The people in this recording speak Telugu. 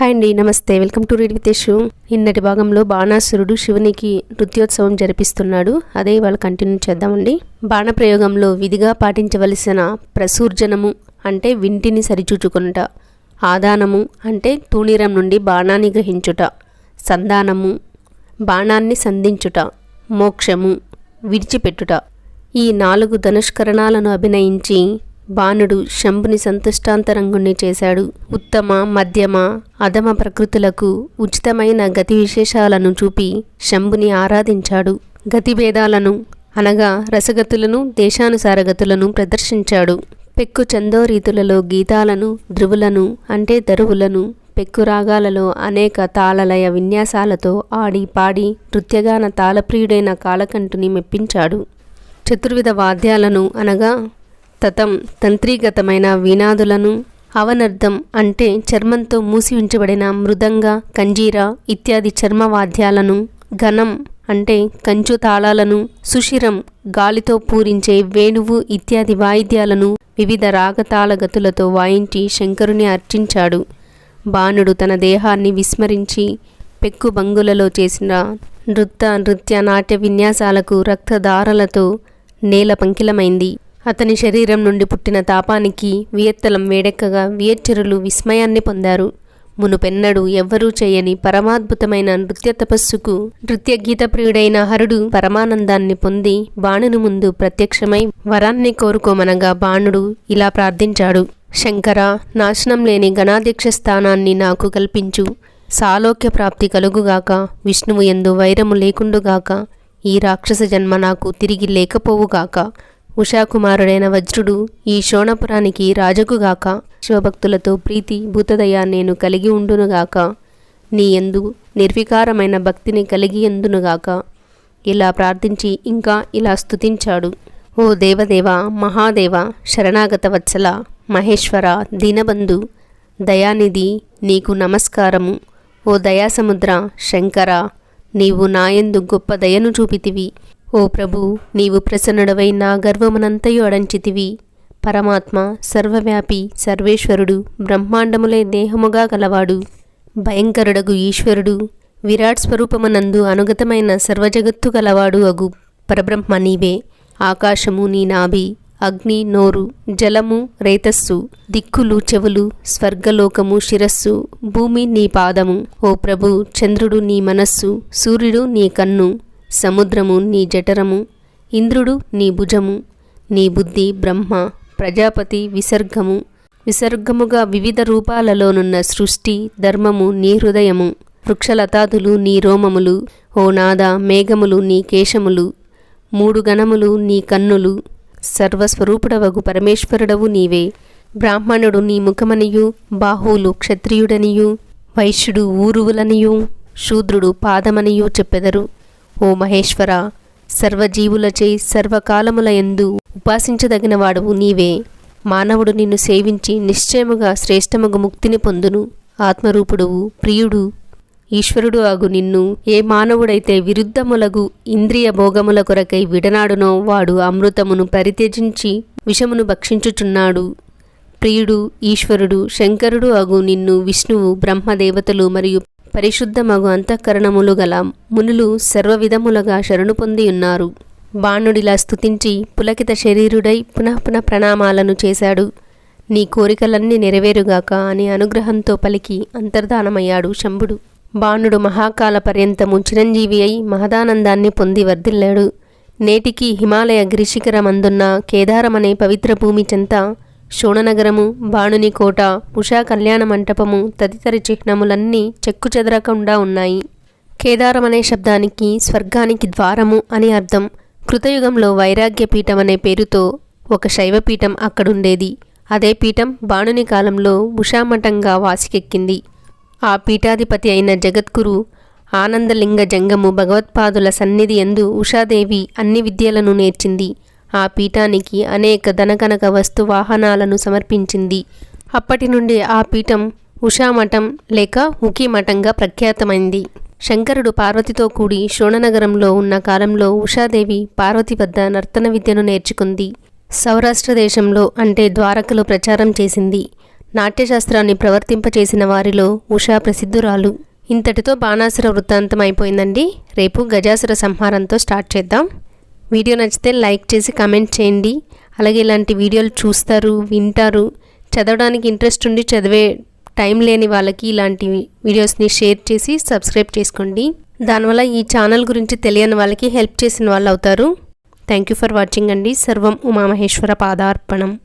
హాయ్ అండి నమస్తే. వెల్కమ్ టు రీడ్ వితేషు నిన్నటి భాగంలో బాణాసురుడు శివునికి నృత్యోత్సవం జరిపిస్తున్నాడు. అదే ఇవాళ కంటిన్యూ చేద్దామండి. బాణప్రయోగంలో విధిగా పాటించవలసిన ప్రసూర్జనము అంటే వింటిని సరిచూచుకునుట ఆదానము అంటే తూణీరం నుండి బాణాన్ని గ్రహించుట సంధానము బాణాన్ని సంధించుట మోక్షము విడిచిపెట్టుట. ఈ నాలుగు ధనుష్కరణాలను అభినయించి బాణుడు శంభుని సంతుష్టాంతరంగుణ్ణి చేశాడు. ఉత్తమ మధ్యమ అధమ ప్రకృతులకు ఉచితమైన గతి విశేషాలను చూపి శంభుని ఆరాధించాడు. గతిభేదాలను అనగా రసగతులను దేశానుసారగతులను ప్రదర్శించాడు. పెక్కు చందోరీతులలో గీతాలను ధృవులను అంటే దరువులను పెక్కు రాగాలలో అనేక తాళలయ విన్యాసాలతో ఆడి పాడి నృత్యగాన తాళప్రియుడైన కాలకంటుని మెప్పించాడు. చతుర్విధ వాద్యాలను అనగా తతం తంత్రీగతమైన వీణాదులను అవనర్థం అంటే చర్మంతో మూసి ఉంచబడిన మృదంగ కంజీర ఇత్యాది చర్మ వాద్యాలను ఘనం అంటే కంచు తాళాలను సుషిరం గాలితో పూరించే వేణువు ఇత్యాది వాయిద్యాలను వివిధ రాగతాళగతులతో వాయించి శంకరుని అర్చించాడు. బాణుడు తన దేహాన్ని విస్మరించి పెక్కు బంగులలో చేసిన నృత్య నృత్య నాట్య విన్యాసాలకు రక్తధారలతో నేల పంకిలమైంది. అతని శరీరం నుండి పుట్టిన తాపానికి వియత్తలం వేడెక్కగా వియచ్చరులు విస్మయాన్ని పొందారు. మునుపెన్నడు ఎవ్వరూ చేయని పరమాద్భుతమైన నృత్య తపస్సుకు నృత్య గీత ప్రియుడైన హరుడు పరమానందాన్ని పొంది బాణుని ముందు ప్రత్యక్షమై వరాన్ని కోరుకోమనగా బాణుడు ఇలా ప్రార్థించాడు. శంకర నాశనం లేని గణాధ్యక్ష స్థానాన్ని నాకు కల్పించు. సాలోక్య ప్రాప్తి కలుగుగాక విష్ణువు ఎందు వైరము లేకుండుగాక ఈ రాక్షస జన్మ నాకు తిరిగి లేకపోవుగాక ఉషాకుమారుడైన వజ్రుడు ఈ శోణపురానికి రాజకుగాక శివభక్తులతో ప్రీతి భూతదయ నేను కలిగి ఉండునుగాక నీ ఎందు నిర్వికారమైన భక్తిని కలిగి ఎందునుగాక ఇలా ప్రార్థించి ఇంకా ఇలా స్తుతించాడు. ఓ దేవదేవ మహాదేవ శరణాగత వత్సల మహేశ్వర దీనబంధు దయానిధి నీకు నమస్కారము. ఓ దయాసముద్ర శంకర నీవు నాయందు గొప్ప దయను చూపితివి. ఓ ప్రభు నీవు ప్రసన్నుడవై నా గర్వమునంతయు అడంచితివి. పరమాత్మ సర్వవ్యాపి సర్వేశ్వరుడు బ్రహ్మాండములే దేహముగా గలవాడు. భయంకరుడగు ఈశ్వరుడు విరాట్ స్వరూపమునందు అనుగతమైన సర్వజగత్తు గలవాడు అగు. పరబ్రహ్మ నీవే ఆకాశము నీ నాభి అగ్ని నోరు జలము రేతస్సు దిక్కులు చెవులు స్వర్గలోకము శిరస్సు భూమి నీ పాదము. ఓ ప్రభు చంద్రుడు నీ మనస్సు సూర్యుడు నీ కన్ను. సముద్రము నీ జఠరము ఇంద్రుడు నీ భుజము నీ బుద్ధి బ్రహ్మ ప్రజాపతి విసర్గము విసర్గముగా వివిధ రూపాలలోనున్న సృష్టి ధర్మము నీ హృదయము వృక్షలతాదులు నీ రోమములు ఓ నాద మేఘములు నీ కేశములు మూడు గణములు నీ కన్నులు సర్వస్వరూపుడవగు పరమేశ్వరుడవు నీవే బ్రాహ్మణుడు నీ ముఖమనియు బాహువులు క్షత్రియుడనియు వైశ్యుడు ఊరువులనియు శూద్రుడు పాదమనియు చెప్పెదరు. ఓ మహేశ్వర సర్వజీవులచే సర్వకాలముల ఎందు ఉపాసించదగిన నీవే. మానవుడు నిన్ను సేవించి నిశ్చయముగా శ్రేష్టముగు ముక్తిని పొందును. ఆత్మరూపుడువు ప్రియుడు. ఈశ్వరుడు అగు నిన్ను. ఏ మానవుడైతే విరుద్ధములగు ఇంద్రియ భోగముల కొరకై విడనాడునో వాడు అమృతమును పరిత్యజించి విషమును భక్షించుచున్నాడు. ప్రియుడు ఈశ్వరుడు శంకరుడు అగు నిన్ను. విష్ణువు బ్రహ్మదేవతలు మరియు పరిశుద్ధమగు అంతఃకరణములు గల మునులు సర్వవిధములుగా శరణు పొంది ఉన్నారు. బాణుడిలా స్థుతించి పులకిత శరీరుడై పునః పునః ప్రణామాలను చేశాడు. నీ కోరికలన్నీ నెరవేరుగాక అని అనుగ్రహంతో పలికి అంతర్ధానమయ్యాడు శంభుడు. బాణుడు మహాకాల పర్యంతము చిరంజీవి అయి మహదానందాన్ని పొంది వర్ధిల్లాడు. నేటికి హిమాలయ గిరిశిఖరమందున్న కేదారమనే పవిత్ర భూమి చెంత శోణనగరము బాణుని కోట ఉషా కళ్యాణ మంటపము తదితర చిహ్నములన్నీ చెక్కు చెదరకుండా ఉన్నాయి. కేదారమనే శబ్దానికి స్వర్గానికి ద్వారము అని అర్థం. కృతయుగంలో వైరాగ్య పీఠం అనే పేరుతో ఒక శైవపీఠం అక్కడుండేది. అదే పీఠం బాణుని కాలంలో ఉషామఠంగా వాసికెక్కింది. ఆ పీఠాధిపతి అయిన జగద్గురు ఆనందలింగ జంగము భగవత్పాదుల సన్నిధి ఎందు ఉషాదేవి అన్ని విద్యలను నేర్చింది. ఆ పీఠానికి అనేక ధనకనక వస్తు వాహనాలను సమర్పించింది. అప్పటి నుండి ఆ పీఠం ఉషామఠం లేక ఉకీమఠంగా ప్రఖ్యాతమైంది. శంకరుడు పార్వతితో కూడి శోణనగరంలో ఉన్న కాలంలో ఉషాదేవి పార్వతి వద్ద నర్తన విద్యను నేర్చుకుంది. సౌరాష్ట్ర దేశంలో అంటే ద్వారకలో ప్రచారం చేసింది. నాట్యశాస్త్రాన్ని ప్రవర్తింపచేసిన వారిలో ఉషా ప్రసిద్ధురాలు. ఇంతటితో బాణాసుర వృత్తాంతం అయిపోయిందండి. రేపు గజాసుర సంహారంతో స్టార్ట్ చేద్దాం. వీడియో నచ్చితే లైక్ చేసి కమెంట్ చేయండి. అలాగే ఇలాంటి వీడియోలు చూస్తారు వింటారు. చదవడానికి ఇంట్రెస్ట్ ఉండి చదివే టైం లేని వాళ్ళకి ఇలాంటి వీడియోస్ని షేర్ చేసి సబ్స్క్రైబ్ చేసుకోండి. దానివల్ల ఈ ఛానల్ గురించి తెలియని వాళ్ళకి హెల్ప్ చేసిన వాళ్ళు అవుతారు. థ్యాంక్ యూ ఫర్ వాచింగ్ అండి. సర్వం ఉమామహేశ్వర పాదార్పణం.